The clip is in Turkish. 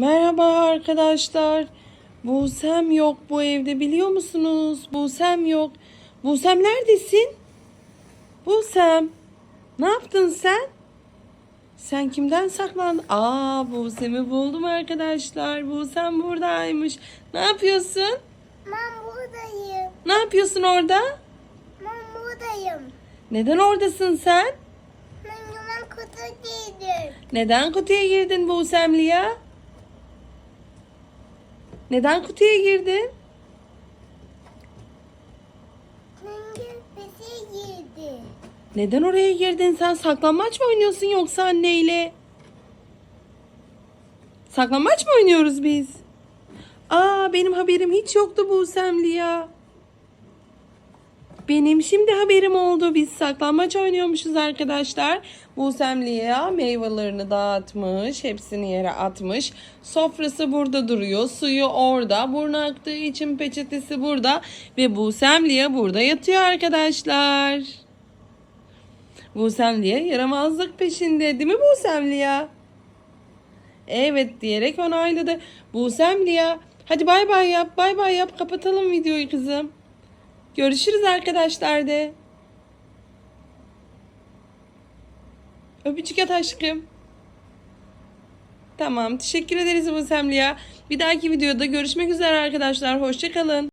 Merhaba arkadaşlar. Busem yok bu evde biliyor musunuz? Busem yok. Busem neredesin? Busem. Ne yaptın sen? Sen kimden saklandın? Aa Busem'i buldum arkadaşlar. Busem buradaymış. Ne yapıyorsun? Ben buradayım. Ne yapıyorsun orada? Ben buradayım. Neden oradasın sen? Ben yalan kutu giydim. Neden kutuya girdin Busem'li ya? Neden kutuya girdin? Giydi. Neden oraya girdin sen? Saklambaç mı oynuyorsun yoksa anneyle? Saklambaç mı oynuyoruz biz? Aa benim haberim hiç yoktu Busem'li ya. Benim şimdi haberim oldu. Biz saklambaç oynuyormuşuz arkadaşlar. Busem Lia meyvelerini dağıtmış. Hepsini yere atmış. Sofrası burada duruyor. Suyu orada. Burnu aktığı için peçetesi burada. Ve Busem Lia burada yatıyor arkadaşlar. Busem Lia yaramazlık peşinde. Değil mi Busem Lia? Evet diyerek onayladı. Busem Lia. Hadi bay bay yap. Bay bay yap. Kapatalım videoyu kızım. Görüşürüz arkadaşlar de. Öpücük at aşkım. Tamam teşekkür ederiz bu Semliya. Bir dahaki videoda görüşmek üzere arkadaşlar. Hoşçakalın.